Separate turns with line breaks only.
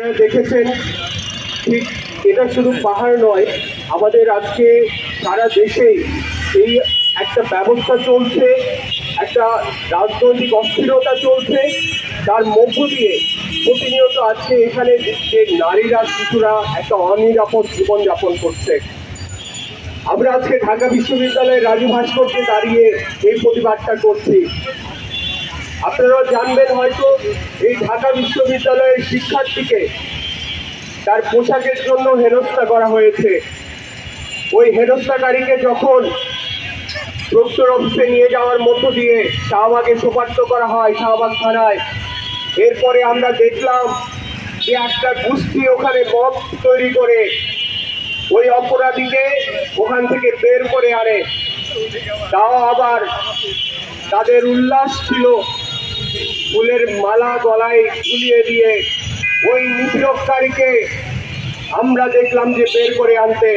আপনারা দেখেছেন, ঠিক এটা শুধু পাহাড় নয়, আমাদের আজকে সারা দেশেই এই একটা ব্যবস্থা চলছে, একটা রাজনৈতিক অস্থিরতা চলছে, তার মধ্য দিয়ে প্রতিনিয়ত আজকে এখানে যে নারীরা, শিশুরা একটা অনিরাপদ জীবনযাপন করছে। আমরা আজকে ঢাকা বিশ্ববিদ্যালয়ের রাজু ভাস্কর্যে দাঁড়িয়ে এই প্রতিবাদটা করছি। আপনারা জানবেন হয়তো এই ঢাকা বিশ্ববিদ্যালয়ের শিক্ষার্থীকে তার পোশাকের জন্য হেনস্থা করা হয়েছে। ওই হেনস্থাকারীকে যখন প্রক্টর অফিসে নিয়ে যাওয়ার মধ্য দিয়ে শাহবাগে সোপাত্য করা হয় শাহবাগ থানায়, এরপরে আমরা দেখলাম যে একটা গোষ্ঠী ওখানে মব তৈরি করে ওই অপরাধীকে ওখান থেকে বের করে আনে। তাও আবার তাদের উল্লাস ছিল। ফুলের মালা গলায় ঝুলিয়ে দিয়ে ওই নিপীড়ককারীকে আমরা দেখলাম যে বের করে আনতে।